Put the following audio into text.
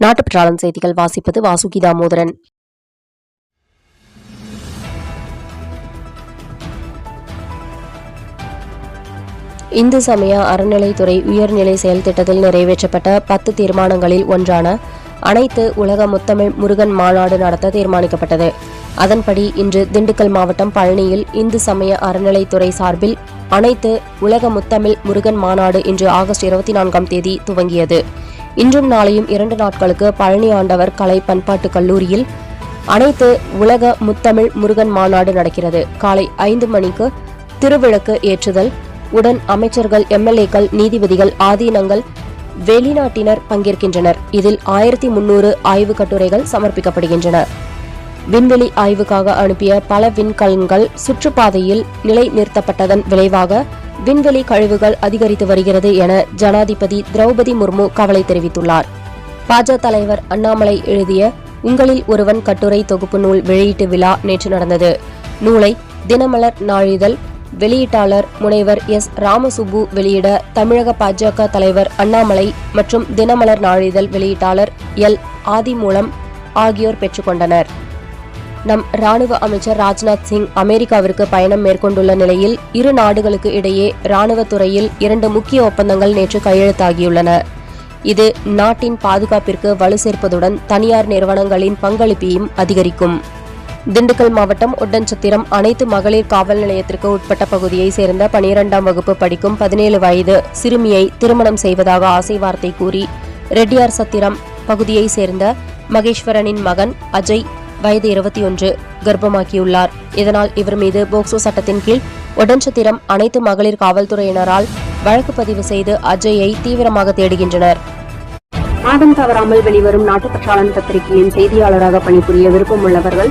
நாட்டுப்பற்றாளன் செய்திகள் வாசிப்பது வாசுகி தாமோதரன். இந்து சமய அறநிலைத்துறை உயர்நிலை செயல் திட்டத்தில் நிறைவேற்றப்பட்ட பத்து தீர்மானங்களில் ஒன்றான அனைத்து உலக முத்தமிழ் முருகன் மாநாடு நடத்த தீர்மானிக்கப்பட்டது. அதன்படி இன்று திண்டுக்கல் மாவட்டம் பழனியில் இந்து சமய அறநிலைத்துறை சார்பில் அனைத்து உலக முத்தமிழ் முருகன் மாநாடு இன்று ஆகஸ்ட் இருபத்தி நான்காம் தேதி துவங்கியது. இன்றும் நாளையும் இரண்டு நாட்களுக்கு பழனி ஆண்டவர் கலை பண்பாட்டு கல்லூரியில் அனைத்து உலக முத்தமிழ் முருகன் மாநாடு நடக்கிறது. காலை ஐந்து மணிக்கு திருவிளக்கு ஏற்றுதல் உடன் அமைச்சர்கள் எம்எல்ஏக்கள் நீதிபதிகள் ஆதீனங்கள் வெளிநாட்டினர் பங்கேற்கின்றனர். இதில் ஆயிரத்தி முன்னூறு ஆய்வுக் கட்டுரைகள் சமர்ப்பிக்கப்படுகின்றன. விண்வெளி ஆய்வுக்காக அனுப்பிய பல விண்கலன்கள் சுற்றுப்பாதையில் நிலை நிறுத்தப்பட்டதன் விளைவாக விண்வெளி கழிவுகள் அதிகரித்து வருகிறது என ஜனாதிபதி திரௌபதி முர்மு கவலை தெரிவித்துள்ளார். பாஜ தலைவர் அண்ணாமலை எழுதிய உங்களில் ஒருவன் கட்டுரை தொகுப்பு நூல் வெளியீட்டு விழா நேற்று நடந்தது. நூலை தினமலர் நாளிதழ் வெளியீட்டாளர் முனைவர் எஸ். ராமசுப்பு வெளியிட தமிழக பாஜக தலைவர் அண்ணாமலை மற்றும் தினமலர் நாளிதழ் வெளியீட்டாளர் எல். ஆதிமூலம் ஆகியோர் பெற்றுக்கொண்டனர் நம் ராணுவ அமைச்சர் ராஜ்நாத் சிங் அமெரிக்காவிற்கு பயணம் மேற்கொண்டுள்ள நிலையில் இரு நாடுகளுக்கு இடையே ராணுவத் துறையில் இரண்டு முக்கிய ஒப்பந்தங்கள் நேற்று கையெழுத்தாகியுள்ளன. இது நாட்டின் பாதுகாப்பிற்கு வலு சேர்ப்பதுடன் தனியார் நிறுவனங்களின் பங்களிப்பையும் அதிகரிக்கும். திண்டுக்கல் மாவட்டம் ஒட்டன்சத்திரம் அனைத்து மகளிர் காவல் நிலையத்திற்கு உட்பட்ட பகுதியை சேர்ந்த பனிரெண்டாம் வகுப்பு படிக்கும் பதினேழு வயது சிறுமியை திருமணம் செய்வதாக ஆசை வார்த்தை கூறி ரெட்டியார் சத்திரம் பகுதியை சேர்ந்த மகேஸ்வரனின் மகன் அஜய் வயது இருபத்தி ஒன்று கர்ப்பமாக்கியுள்ளார். இதனால் இவர் மீது போக்சோ சட்டத்தின் கீழ் ஒடன்சத்திரம் அனைத்து மகளிர் காவல்துறையினரால் வழக்கு பதிவு செய்து அஜயை தீவிரமாக தேடுகின்றனர். மாதம் தவறாமல் வெளிவரும் நாட்டுப்பற்றாளன் பத்திரிகையின் செய்தியாளராக பணிபுரிய விருப்பம் உள்ளவர்கள்